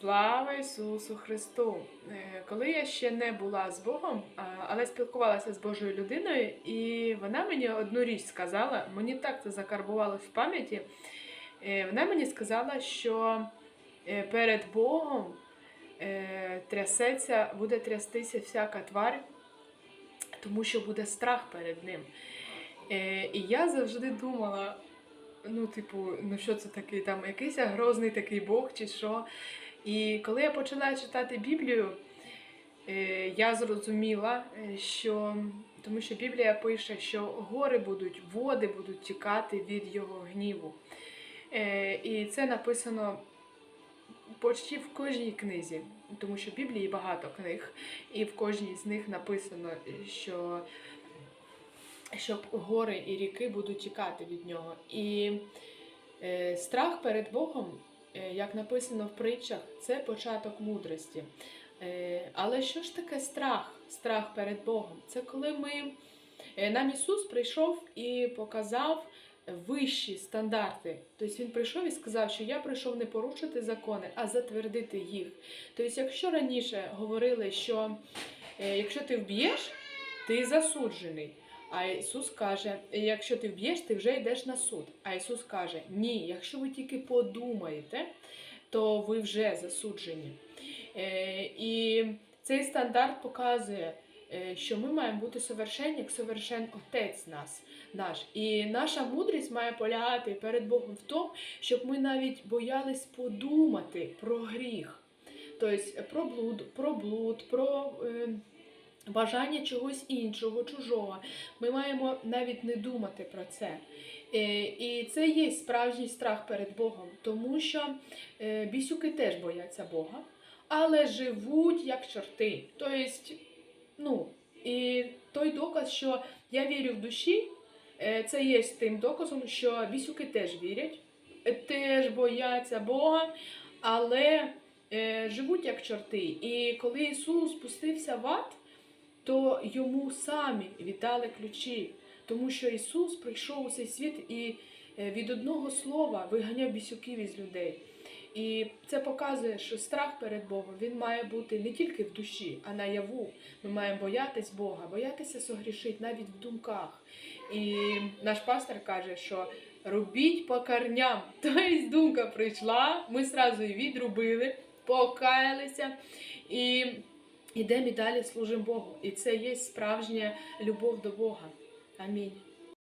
Слава Ісусу Христу! Е, Коли я ще не була з Богом, але спілкувалася з Божою людиною, і вона мені одну річ сказала, мені так це закарбувалося в пам'яті. Е, Вона мені сказала, що е, перед Богом трясеться, буде трястися всяка тварь, тому що буде страх перед ним. І я завжди думала, ну, типу, ну що це такий там, якийсь грозний такий Бог чи що. І коли я почала читати Біблію, е, я зрозуміла, е, що тому що Біблія пише, що гори будуть, води будуть тікати від його гніву. Е, І це написано почти в кожній книзі, тому що в Біблії багато книг, і в кожній з них написано, що, що гори і ріки будуть тікати від нього. І страх перед Богом, як написано в притчах, це початок мудрості. Е, але що ж таке страх? Страх перед Богом? Це коли ми, е, нам Ісус прийшов і показав вищі стандарти. Тобто Він прийшов і сказав, що я прийшов не порушити закони, а затвердити їх. Тобто, якщо раніше говорили, що е, якщо ти вб'єш, ти засуджений. А Ісус каже, якщо ти вб'єш, ти вже йдеш на суд. А Ісус каже, ні, якщо ви тільки подумаєте, то ви вже засуджені. Е, І цей стандарт показує, е, що ми маємо бути совершенні, як совершен Отець нас, наш. І наша мудрість має полягати перед Богом в тому, щоб ми навіть боялись подумати про гріх. Тобто про блуд, про блуд, про е, бажання чогось іншого, чужого. Ми маємо навіть не думати про це. Е, І це є справжній страх перед Богом, тому що е, бісюки теж бояться Бога, але живуть як чорти. Тобто, ну, і той доказ, що я вірю в душі, е, це є тим доказом, що бісюки теж вірять, теж бояться Бога, але живуть як чорти. І коли Ісус спустився в ад, то йому самі віддали ключі, тому що Ісус прийшов у цей світ і е, від одного слова виганяв бісюків із людей. І це показує, що страх перед Богом він має бути не тільки в душі, а наяву. Ми маємо боятись Бога, боятися согрішити навіть в думках. І наш пастор каже, що робіть по корням. Тобто думка прийшла, ми сразу її відрубили, покаялися і йдемо і далі служимо Богу. І це є справжня любов до Бога. Амінь.